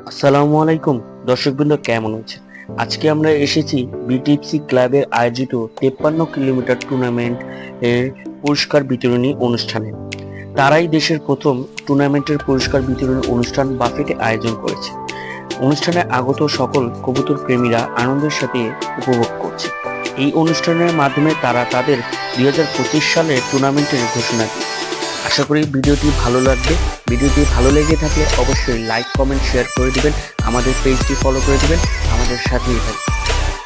আসসালামু আলাইকুম। দর্শকবৃন্দ, কেমন আছে আজকে আমরা এসেছি বিটিএফসি ক্লাবের আয়োজিত তেপ্পান্ন কিলোমিটার টুর্নামেন্ট এর পুরস্কার বিতরণী অনুষ্ঠানে। তারাই দেশের প্রথম টুর্নামেন্টের পুরস্কার বিতরণী অনুষ্ঠান বাফেটে আয়োজন করেছে। অনুষ্ঠানে আগত সকল কবুতর প্রেমীরা আনন্দের সাথে উপভোগ করছে। এই অনুষ্ঠানের মাধ্যমে তারা তাদের দুই হাজার পঁচিশ সালের টুর্নামেন্টের ঘোষণা দিল আশা করি ভিডিওটি ভালো লাগবে। ভিডিওটি ভালো লেগে থাকলে অবশ্যই লাইক কমেন্ট শেয়ার করে দেবেন। আমাদের পেজটি ফলো করে দেবেন। আমাদের সাথেই থাকবেন।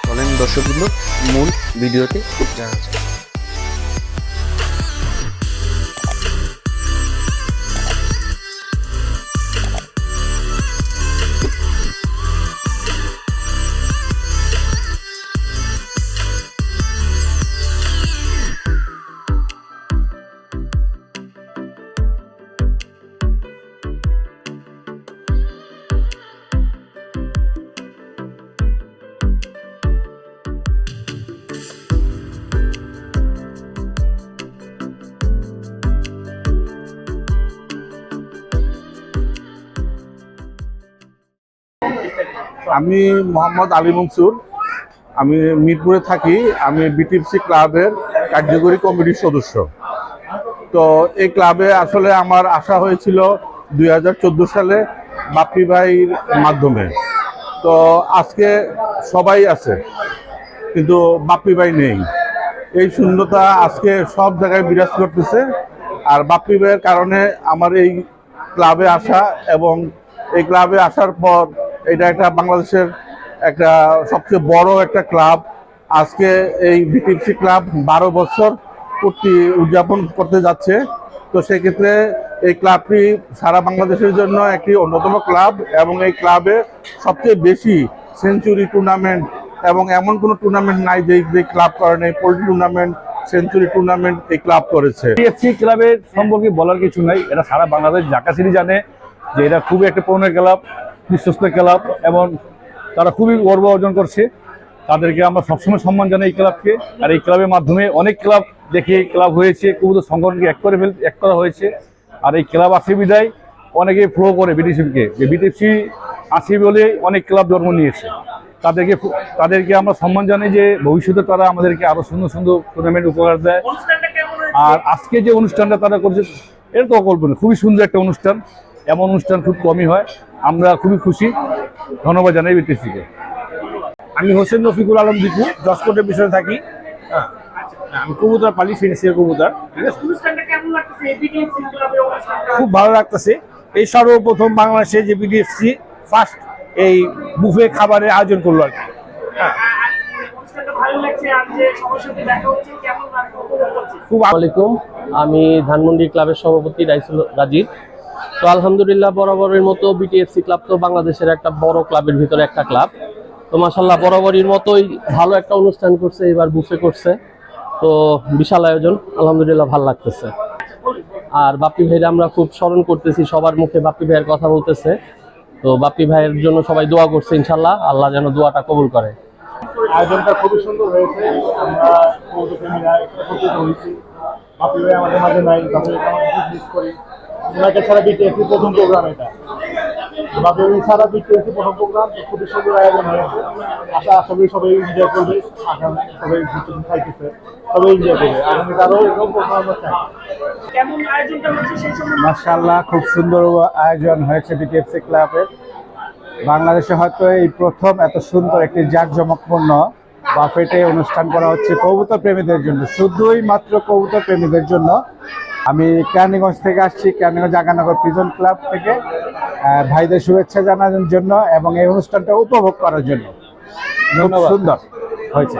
চলেন দর্শকবৃন্দ, মূল ভিডিওতে জানা যায় আমি মোহাম্মদ আলী মনসুর। আমি মিরপুরে থাকি। আমি বিটিএফসি ক্লাবের কার্যকরী কমিটির সদস্য। তো এই ক্লাবে আসলে আমার আসা হয়েছিল দুই হাজার চোদ্দ সালে বাপ্পি ভাইয়ের মাধ্যমে। তো আজকে সবাই আছে, কিন্তু বাপ্পি ভাই নেই। এই শূন্যতা আজকে সব জায়গায় বিরাজ করতেছে। আর বাপ্পি ভাইয়ের কারণে আমার এই ক্লাবে আসা এবং এই ক্লাবে আসার পর এটা একটা বাংলাদেশের একটা সবচেয়ে বড় একটা ক্লাব। আজকে এই বিটিপসি ক্লাব বারো বছর পূর্তি উদযাপন করতে যাচ্ছে। তো সেক্ষেত্রে এই ক্লাবটি সারা বাংলাদেশের জন্য একটি অন্যতম ক্লাব এবং এই ক্লাবে সবচেয়ে বেশি সেঞ্চুরি টুর্নামেন্ট এবং এমন কোনো টুর্নামেন্ট নাই যে যে ক্লাব করে নেই, পোল্ট্রি টুর্নামেন্ট, সেঞ্চুরি টুর্নামেন্ট এই ক্লাব করেছে। পিএফসি ক্লাবের সম্পর্কে বলার কিছু নাই। এটা সারা বাংলাদেশ জাকাশিরি জানে যে এটা খুবই একটা পুরনো ক্লাব। বিশ্বস্ত ক্লাব এবং তারা খুবই গর্ব অর্জন করছে। তাদেরকে আমরা সবসময় সম্মান জানাই এই ক্লাবকে। আর এই ক্লাবের মাধ্যমে অনেক ক্লাব দেখে ক্লাব হয়েছে, কবুতর সংগঠনকে এক করে ফেল, এক করা হয়েছে। আর এই ক্লাব আসে বিদায়, অনেকে ফ্লো করে বিটিসিকে যে বিটিসি আসে বলে অনেক ক্লাব জন্ম নিয়েছে। তাদেরকে তাদেরকে আমরা সম্মান জানাই যে ভবিষ্যতে তারা আমাদেরকে আরও সুন্দর সুন্দর টুর্নামেন্ট উপহার দেয়। আর আজকে যে অনুষ্ঠানটা তারা করছে এটা তো অকল্পনা খুবই সুন্দর একটা অনুষ্ঠান। এমন অনুষ্ঠান খুব কমই হয়। আমরা খুবই খুশি। ধন্যবাদ জানাই বিটিসিকে আমি হোসেন রফিকুল আলম দীপু দশকোটের বিষয়ে থাকি। হ্যাঁ। আমি কবুতর পালি ফিনিশিয়ার কবুতর। খুব ভালো লাগতেছে। এই সর্বপ্রথম বাংলাদেশে যে বিডিএফসি ফার্স্ট এই বুফে খাবারের আয়োজন করল আর কি। হ্যাঁ। অনুষ্ঠানটা ভালো লাগছে আর যে সবার সাথে দেখা হচ্ছে কেমন লাগছে উপভোগ করছে খুব আসসালামাইকুম আমি ধানমন্ডি ক্লাবের সভাপতি রাইসুল রাজীব। তো আলহামদুলিল্লাহ বরাবরের মতো বিটিএফসি ক্লাব তো বাংলাদেশের একটা বড় ক্লাবের ভিতরে একটা ক্লাব তো মাসাল্লাহ বরাবরের মতোই ভালো একটা অনুষ্ঠান করছে, এবার বুফে করছে। তো বিশাল আয়োজন, আলহামদুলিল্লাহ ভালো লাগতেছে। আর বাপ্পি ভাইরা আমরা খুব স্মরণ করতেছি, সবার মুখে বাপ্পি ভাইয়ের কথা বলতেছে। তো বাপ্পি ভাইয়ের জন্য সবাই দোয়া করছে ইনশাল্লাহ আল্লাহ যেন দোয়াটা কবুল করে। আয়োজনটা খুবই সুন্দর হয়েছে, আমরা বাপি ভাই আমাদের মাঝে নাই মিস করি। ওনাকে ছাড়া বিটিএসি প্রথম প্রোগ্রাম এটা। ভাই ছাড়া বিটিএসি প্রথম প্রোগ্রাম খুবই সুন্দর আয়োজন হয়েছে আশা আশা করি সবাই এনজয় করবে। আশা সবাই বিটিএসি খাইতেছে। সবাই এনজয় করবে। আগামী আরও এরকম প্রোগ্রাম আমরা চাই। কেমন আয়োজনটা হচ্ছে সেই সম্বন্ধে মার্শাল্লাহ খুব সুন্দর আয়োজন হয়েছে বিটিএফসি ক্লাবের বাংলাদেশে হয়তো এই প্রথম এত সুন্দর একটি জাঁকজমকপূর্ণ বাফেটে অনুষ্ঠান করা হচ্ছে কবুতর প্রেমীদের জন্য। শুধুই মাত্র কবুতর প্রেমীদের জন্য। আমি কেরানীগঞ্জ থেকে আসছি কেরানীগঞ্জ আগানগর প্রিজন ক্লাব থেকে। ভাইদের শুভেচ্ছা জানানোর জন্য এবং এই অনুষ্ঠানটা উপভোগ করার জন্য। সুন্দর। হয়েছে।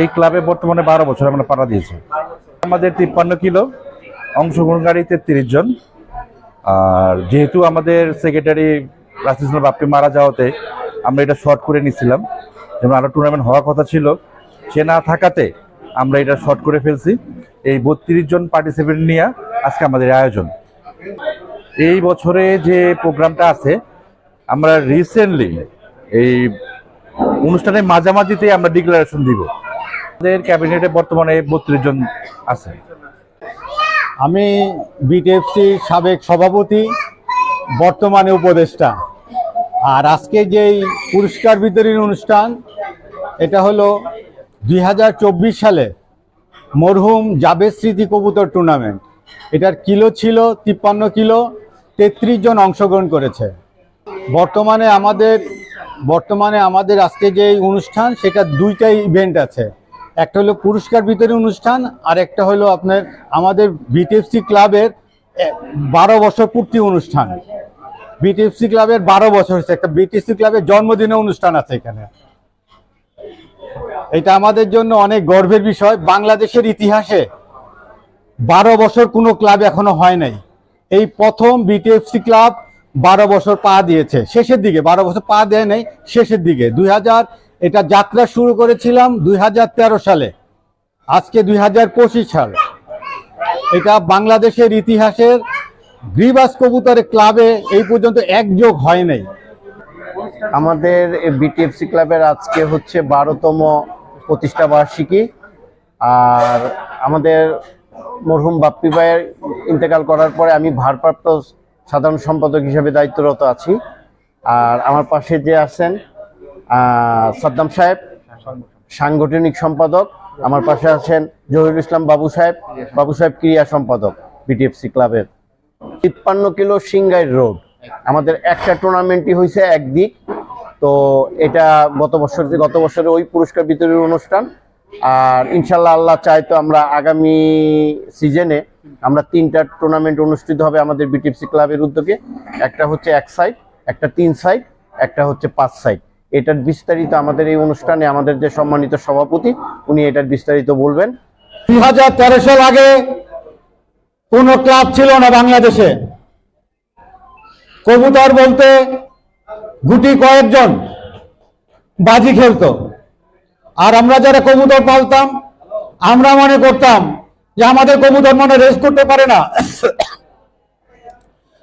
এই ক্লাবে বর্তমানে বারো বছর আমরা পাড়া দিয়েছি। আমাদের তিপ্পান্ন কিলো অংশগ্রহণকারী তেত্রিশ জন। আর যেহেতু আমাদের সেক্রেটারি রাসিসুল বাপ্পি মারা যাওয়াতে আমরা এটা শর্ট করে নিছিলাম যেমন আরও টুর্নামেন্ট হওয়ার কথা ছিল সে না থাকাতে আমরা এটা শর্ট করে ফেলছি। এই বত্রিশ জন পার্টিসিপেন্ট নিয়ে আজকে আমাদের আয়োজন। এই বছরে যে প্রোগ্রামটা আছে, আমরা রিসেন্টলি এই অনুষ্ঠানের মাঝামাঝিতে আমরা ডিক্লারেশন দিব। আমাদের ক্যাবিনেটে বর্তমানে বত্রিশ জন আছে। আমি বিটিএফসি সাবেক সভাপতি, বর্তমানে উপদেষ্টা। আর আজকে যেই পুরস্কার বিতরণী অনুষ্ঠান, এটা হলো দুই হাজার চব্বিশ সালে মরহুম জাবেদ স্মৃতি কবুতর টুর্নামেন্ট এটার কিলো ছিল তিপ্পান্ন কিলো, তেত্রিশ জন অংশগ্রহণ করেছে। বর্তমানে আমাদের বর্তমানে আমাদের আজকে যে অনুষ্ঠান, সেটা দুইটাই ইভেন্ট আছে। একটা হলো পুরস্কার বিতরণী অনুষ্ঠান, আর একটা হলো আপনার আমাদের বিটিএফসি ক্লাবের বারো বছর পূর্তি অনুষ্ঠান। বিটিএফসি ক্লাবের বারো বছর হচ্ছে একটা বিটিএফসি ক্লাবের জন্মদিনের অনুষ্ঠান আছে এখানে। এটা আমাদের জন্য অনেক গর্বের বিষয়। বাংলাদেশের ইতিহাসে বারো বছর কোনো ক্লাব এখনও হয় নাই। এই প্রথম বিটিএফসি ক্লাব বারো বছর পা দিয়েছে। শেষের দিকে, বারো বছর পা দেয় নাই, শেষের দিকে। দুই হাজার এটা যাত্রা শুরু করেছিলাম দুই হাজার তেরো সালে। আজকে দুই হাজার পঁচিশ সাল। এটা বাংলাদেশের ইতিহাসের গ্রিবাস কবুতরের ক্লাবে এই পর্যন্ত একযোগ হয় নাই। আমাদের বিটিএফসি ক্লাবের আজকে হচ্ছে বারোতম প্রতিষ্ঠা বার্ষিকী আর আমাদের মরহুম বাপ্পি ভাইয়ের ইন্তেকাল করার পরে আমি ভারপ্রাপ্ত সাধারণ সম্পাদক হিসেবে দায়িত্বরত আছি। আর আমার পাশে যে আছেন সাদ্দাম সাহেব, সাংগঠনিক সম্পাদক। আমার পাশে আছেন জহিরুল ইসলাম বাবু সাহেব বাবু সাহেব ক্রিয়া সম্পাদক বিটিএফসি ক্লাবের। তিপ্পান্ন কিলো সিংগাইর রোড। আমাদের একটা টুর্নামেন্টই হয়েছে একদিক। তো এটা গত বছর গত বছরের ওই পুরস্কার বিতরণী অনুষ্ঠান। আর ইনশাল্লাহ আল্লাহ চাই তো আমরা আগামী সিজনে আমরা তিনটা টুর্নামেন্ট অনুষ্ঠিত হবে আমাদের বিটিএফসি ক্লাবের উদ্যোগে। একটা হচ্ছে এক সাইড একটা তিন সাইড একটা হচ্ছে পাঁচ সাইড এটার বিস্তারিত আমাদের এই অনুষ্ঠানে আমাদের যে সম্মানিত সভাপতি, উনি এটার বিস্তারিত বলবেন। দুই হাজার তেরো সাল আগে কোনো ক্লাব ছিল না বাংলাদেশে। কবুতর বলতে গুটি কয়েকজন বাজি খেলতো। আর আমরা যারা কবুতর পালতাম, আমরা মনে করতাম যে আমাদের কবুতর মনে রেস করতে পারে না।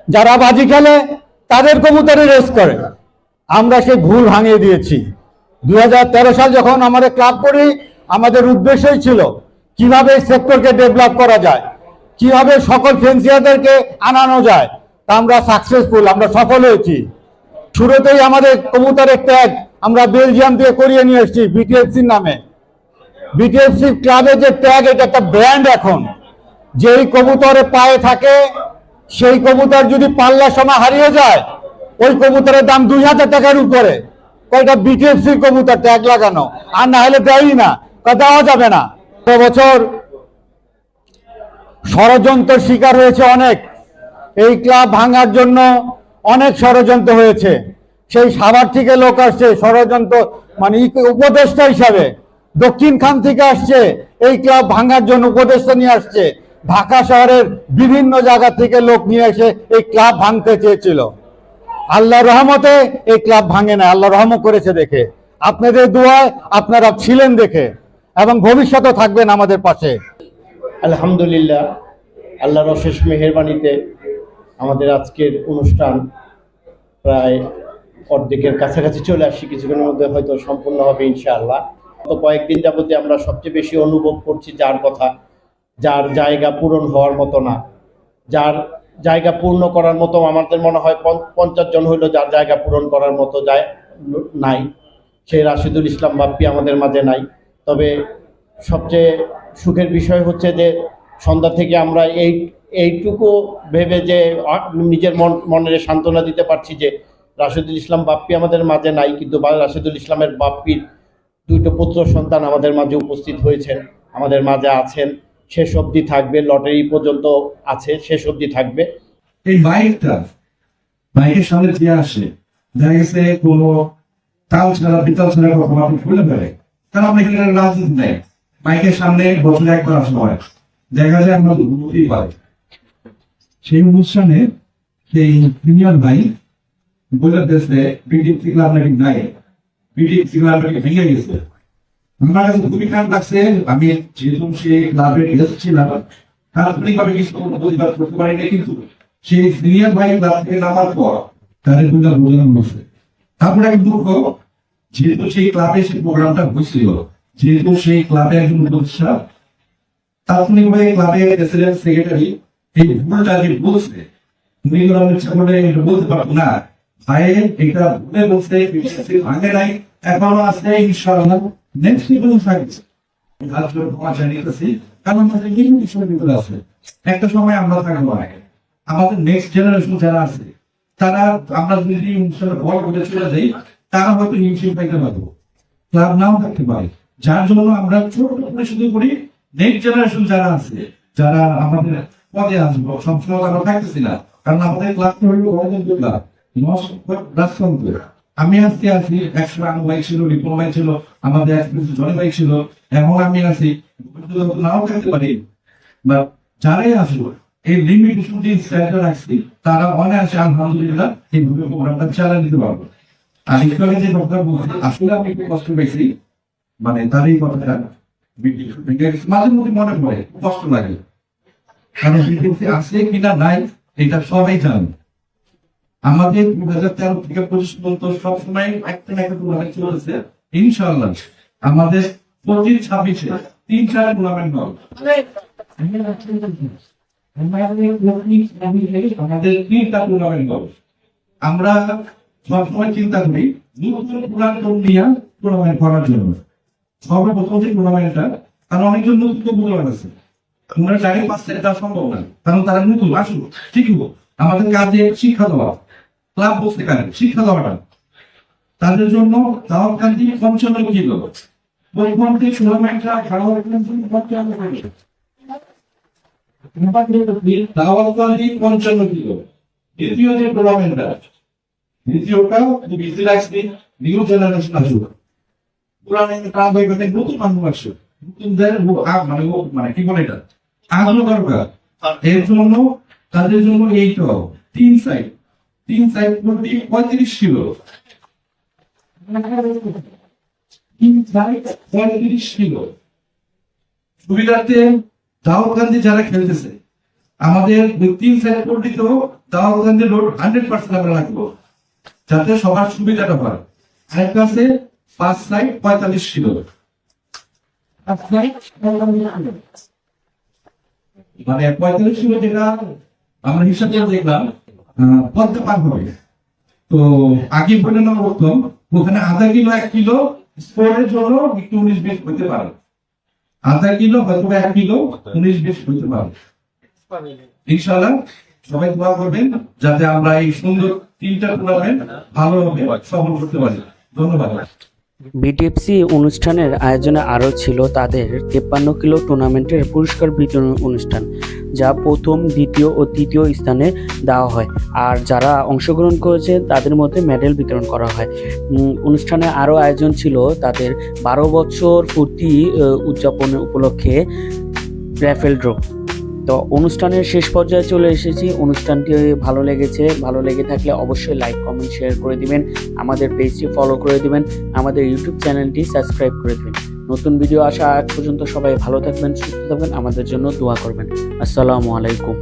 যারা বাজি খেলে, তাদের কবুতরে রেস করে। আমরা সেই ভুল ভাঙিয়ে দিয়েছি। দুই হাজার তেরো সাল যখন আমাদের ক্লাব করি, আমাদের উদ্দেশ্যই ছিল কীভাবে সেক্টরকে ডেভেলপ করা যায়, কীভাবে সকল ফেন্সিয়ারদেরকে আনানো যায়। তা আমরা সাকসেসফুল আমরা সফল হয়েছি। শুরুতেই আমাদের কবুতরের ট্যাগ আমরা বেলজিয়াম দিয়ে করিয়ে নিয়ে এসেছি, বিটিএফসির নামে। বিটিএফসি ক্লাবের যে ট্যাগ এটা একটা ব্র্যান্ড এখন। যেই কবুতরে পায়ে থাকে, সেই কবুতর যদি পাল্লার সময় হারিয়ে যায়, ওই কবুতরের দাম দুই হাজার টাকার উপরে। কয়টা বিটিএফসি কবুতর ট্যাগ লাগানো? আর না হলে দেয়ই না দেওয়া যাবে না। বছর ষড়যন্ত্র শিকার হয়েছে অনেক। এই ক্লাব ভাঙার জন্য অনেক ষড়যন্ত্র হয়েছে। সেই সাভার থেকে লোক আসছে, ষড়যন্ত্র মানে উপদেষ্টা হিসাবে। দক্ষিণ খান থেকে আসছে, এই ক্লাব ভাঙার জন্য উপদেষ্টা নিয়ে আসছে। ঢাকা শহরের বিভিন্ন জায়গা থেকে লোক নিয়ে এসে এই ক্লাব ভাঙতে চেয়েছিল। আল্লাহ রহমতে এই ক্লাব ভাঙে না আল্লাহ রহমত করেছে দেখে। আপনাদের দোয়ায় আপনারা ছিলেন দেখে এবং ভবিষ্যতে থাকবেন আমাদের পাশে। আলহামদুলিল্লাহ, আল্লাহর অশেষ মেহেরবানিতে আমাদের আজকের অনুষ্ঠান প্রায় অর্ধেকের কাছাকাছি চলে আসছি। কিছুক্ষণের মধ্যে হয়তো সম্পূর্ণ হবে ইনশাআল্লাহ। গত কয়েকদিন যাবতে আমরা সবচেয়ে বেশি অনুভব করছি যার কথা, যার জায়গা পূরণ হওয়ার মতো না। যার জায়গা পূর্ণ করার মতো আমাদের মনে হয় পঞ্চ- পঞ্চাশ জন হইল যার জায়গা পূরণ করার মতো যায় নাই। সেই রাশিদুল ইসলাম বাপ্পি আমাদের মাঝে নাই। তবে সবচেয়ে সুখের বিষয় হচ্ছে যে সন্ধ্যা থেকে আমরা এই এইটুকু ভেবে যে নিজের মন, মনের সান্ত্বনা দিতে পারছি যে, রাশেদুল ইসলাম বাপ্পি আমাদের মাঝে নাই, কিন্তু রাশেদুল ইসলামের বাপ্পির দুটো পুত্র সন্তান আমাদের মাঝে উপস্থিত হয়েছেন, আমাদের মাঝে আছেন। শেষ অবধি থাকবে, লটারি পর্যন্ত আছে, শেষ অবধি থাকবে। এই মাইকটা, মাইকের সামনে যে আসে, দেখা গেছে কোনো তাল ছাড়া বিতাল ছাড়া কখনো আপনি খুলে ফেলে। কারণ আমরা এখানে রাজনীতি নেই। মাইকের সামনে বছরে একবার আসা হয়। দেখা যায় আমরা দুর্নীতি পাই। সেই অনুষ্ঠানে সেই সিনিয়র ভাই বলে দেশে ক্লাব নাকি নাই ক্লাব নাকি ভেঙে গেছে। আমার কাছে খুবই লাগছে, আমি যেহেতু সেই ক্লাবের গেস্ট কিছু করতে পারি না কিন্তু সেই সিনিয়র ভাই ক্লাব থেকে নামার পর তাদের দুটা বোঝানো হচ্ছে তারপরে এক দুঃখ, যেহেতু সেই ক্লাবে সেই প্রোগ্রামটা হয়েছিল, যেহেতু সেই ক্লাবে একজন উপদেষ্টা তাৎক্ষণিকভাবে ক্লাবের প্রেসিডেন্ট সেক্রেটারি এই একটা সময় আমরা থাকব আমাদের নেক্সট জেনারেশন যারা আছে, তারা, আমরা যদি করে চলে যাই, তারা হয়তো হিমশিম পাইতে পারব। নাও থাকতে পারে। যার জন্য আমরা ছোট করে শুধু করি নেক্সট জেনারেশন যারা আছে, যারা আমাদের পদে আমরা থাকতেছি না। কারণ আমাদের ক্লাব হইল আমি আজকে আছি আমার ভাই ছিল রিপন ভাই ছিল, আমাদের ছিল এখন আমি আছি, নাও থাকতে পারি। বা যারাই আসব এই লিমিটেশন যে রাখছি, তারা অনায়াসে আলহামদুলিল্লাহ এইভাবে প্রোগ্রামটা চালিয়ে দিতে পারব। আর যে কথা বলছি, আসলে আমি একটু কষ্ট পেয়েছি। মানে তার এই কথাটা মাঝে মধ্যে মনে পড়ে, কষ্ট লাগে। আছে কিনা নাই এটা সবাই জানে। আমাদের দু হাজার তেরো থেকে পঁচিশ পর্যন্ত সবসময় একটা একটা টুর্নামেন্ট চলেছে ইনশাল্লাহ আমাদের পঁচিশ ছাব্বিশে তিন চার টুর্নামেন্ট হবে আমাদের তিনটা টুর্নামেন্ট হবে। আমরা সবসময় চিন্তা করি নতুন নিয়ে টুর্নামেন্ট করার জন্য। সর্বপ্রথম যে টুর্নামেন্টটা কারণ অনেকজন নতুন টুর্নামেন্ট আছে। আমরা জানি পাঁচটা এটা সম্ভব না। কারণ তারা নতুন আসুক শিখব আমাদের কাজে শিক্ষা দেওয়া, ক্লাব বলতে পারেন শিক্ষা দেওয়াটা। তাদের জন্য দাওয়াত কান্তি পঞ্চান্ন কিলো বৈভবটি টুর্নামেন্টটা ভালো দ্বিতীয় যে টুর্নামেন্টটা দ্বিতীয়টা আসুক। নতুন মানুষ আসছে নতুনদের মানে মানে কি বলে এটা? দরকার। এর জন্য, তাদের জন্য এইটা। তিন সাইড তিন সাইড প্রতি পঁয়ত্রিশ কিলো সুবিধার্থে দাউদ গান্ধী যারা খেলতেছে, আমাদের তিন সাইড পর্যন্ত Daud Gandhi road hundred percent আমরা রাখব, যাতে সবার সুবিধাটা হয়। আরেকটা আছে পাঁচ সাইড পঁয়তাল্লিশ কিলো মানে পঁয়তাল্লিশ কিলো আমরা হিসাব দেখলাম পার হবে। তো আগে বলে বলতাম ওখানে আধা কিলো, এক কিলো জন্য একটু উনিশ বিশ হতে পারে। আধা কিলো হয়তো এক কিলো উনিশ বিশ হতে পারে। ইনশাল্লাহ সবাই দোয়া করবেন যাতে আমরা এই সুন্দর তিনটা টুর্নামেন্ট ভালোভাবে সফল করতে পারি। ধন্যবাদ। বিটিএফসি অনুষ্ঠানের আয়োজনে আরও ছিল তাদের তেপ্পান্ন কিলো টুর্নামেন্টের পুরস্কার বিতরণ অনুষ্ঠান, যা প্রথম, দ্বিতীয় ও তৃতীয় স্থানে দেওয়া হয়। আর যারা অংশগ্রহণ করেছে, তাদের মধ্যে মেডেল বিতরণ করা হয়। অনুষ্ঠানে আরও আয়োজন ছিল তাদের বারো বছর পূর্তি উদযাপনের উপলক্ষে র্যাফেল ড্র। তো অনুষ্ঠানের শেষ পর্যায়ে চলে এসেছি। অনুষ্ঠানটি ভালো লেগেছে। ভালো লেগে থাকলে অবশ্যই লাইক কমেন্ট শেয়ার করে দিবেন। আমাদের পেজটি ফলো করে দিবেন। আমাদের ইউটিউব চ্যানেলটি সাবস্ক্রাইব করে দিবেন। নতুন ভিডিও আসা আজ পর্যন্ত সবাই ভালো থাকবেন, সুস্থ থাকবেন। আমাদের জন্য দোয়া করবেন। আসসালামু আলাইকুম।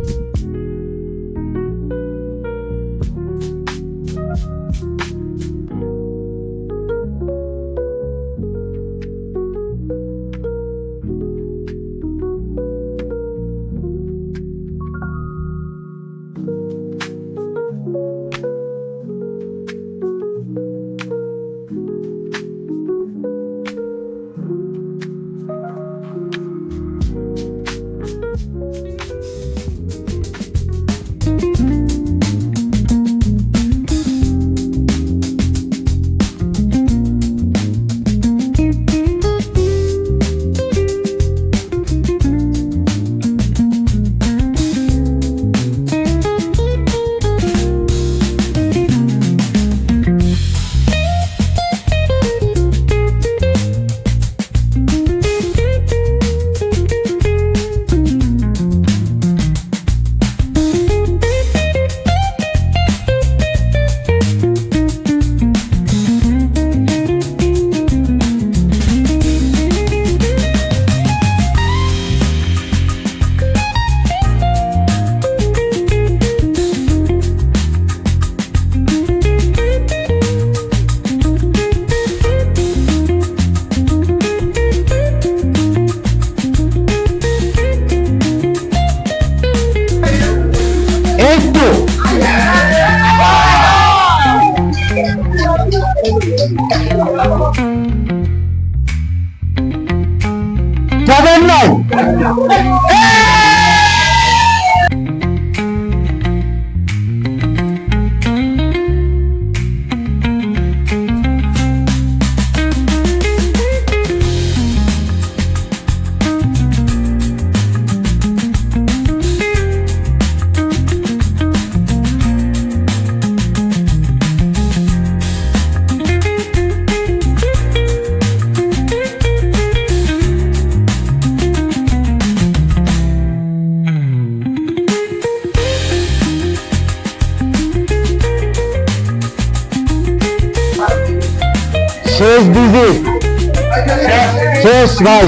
শেষ ভাই।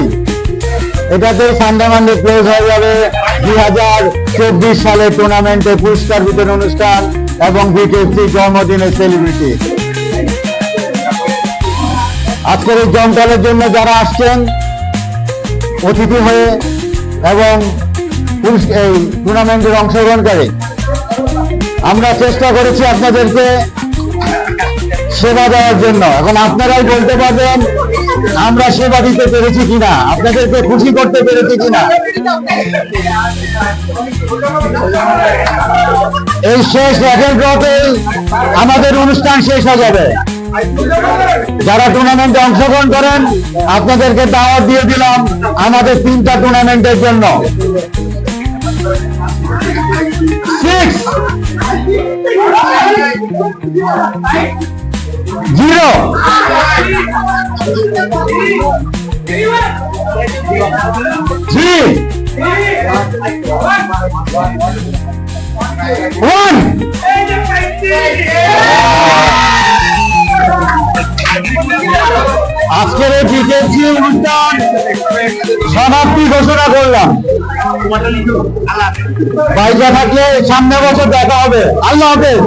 এটাতে হয়ে যাবে। দুই হাজার চব্বিশ সালে টুর্নামেন্টে পুরস্কার বিতরণ অনুষ্ঠান এবং জন্মদিনের সেলিব্রিটি আজকের এই জমকালের জন্য যারা আসছেন, অতিথি হয়ে এবং এই টুর্নামেন্টের অংশগ্রহণকারী, আমরা চেষ্টা করেছি আপনাদেরকে সেবা দেওয়ার জন্য। এখন আপনারাই বলতে পারবেন, আমরা সেবা দিতে পেরেছি কিনা, আপনাদেরকে খুশি করতে পেরেছি কিনা। এই শেষ র্যাকেট ড্রপে আমাদের অনুষ্ঠান শেষ হয়ে যাবে। যারা টুর্নামেন্টে অংশগ্রহণ করেন, আপনাদেরকে দাওয়াত দিয়ে দিলাম আমাদের তিনটা টুর্নামেন্টের জন্য। জিরো। আজকের এই বিকেএসি অনুষ্ঠান সমাপ্তি ঘোষণা করলাম। বাইজা থাকলে সামনে বছর দেখা হবে। আল্লাহ হাফেজ।